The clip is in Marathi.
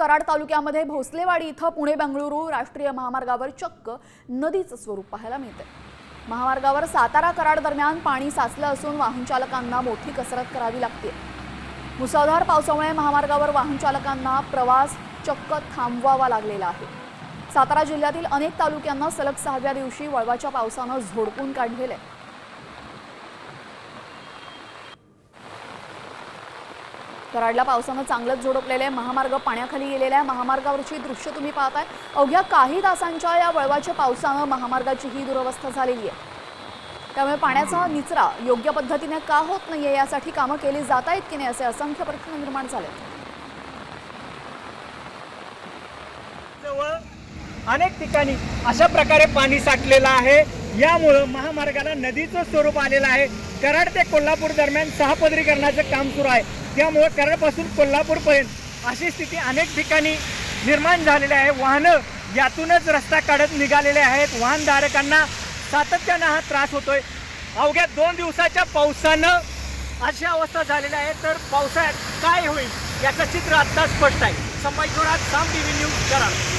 कराड तालुक्यामध्ये भोसलेवाडी इथं पुणे बंगळुरू राष्ट्रीय महामार्गावर चक्क नदीचं स्वरूप पाहायला मिळते महामार्गावर सातारा कराड दरम्यान पाणी साचलं असून वाहन चालकांना मोठी कसरत करावी लागते. मुसळधार पावसामुळे महामार्गावर वाहन चालकांना प्रवास चक्क थांबवावा लागलेला आहे. सातारा जिल्ह्यातील अनेक तालुक्यांना सलग सहाव्या दिवशी वळवाच्या पावसानं झोडपून काढलेलं आहे. कराडला पावसानं चांगलंच झोडपलेलं आहे. महामार्ग पाण्याखाली गेलेला आहे. महामार्गावरची दृश्य तुम्ही पाहताय. अवघ्या काही तासांच्या या वळवाच्या पावसानं महामार्गाची ही दुरवस्था झालेली आहे. त्यामुळे पाण्याचा निचरा योग्य पद्धतीने का होत नाहीये यासाठी कामं केली जात आहेत की नाही असे असंख्य प्रश्न निर्माण झाले जवळ अनेक ठिकाणी अशा प्रकारे पाणी साठलेलं आहे. यामुळं महामार्गाला नदीचं स्वरूप आलेलं आहे. कराड ते कोल्हापूर दरम्यान सहापदरीकरणाचं काम सुरू आहे. त्यामुळे कराडपासून कोल्हापूरपर्यंत अशी स्थिती अनेक ठिकाणी निर्माण झालेली आहे. वाहनं यातूनच रस्ता काढत निघालेले आहेत. वाहनधारकांना सातत्यानं हा त्रास होतोय. अवघ्या दोन दिवसाच्या पावसानं अशी अवस्था झालेली आहे. तर पावसाळ्यात काय होईल याचं चित्र आत्ता स्पष्ट आहे. Sambhaji Saam T V news Karad.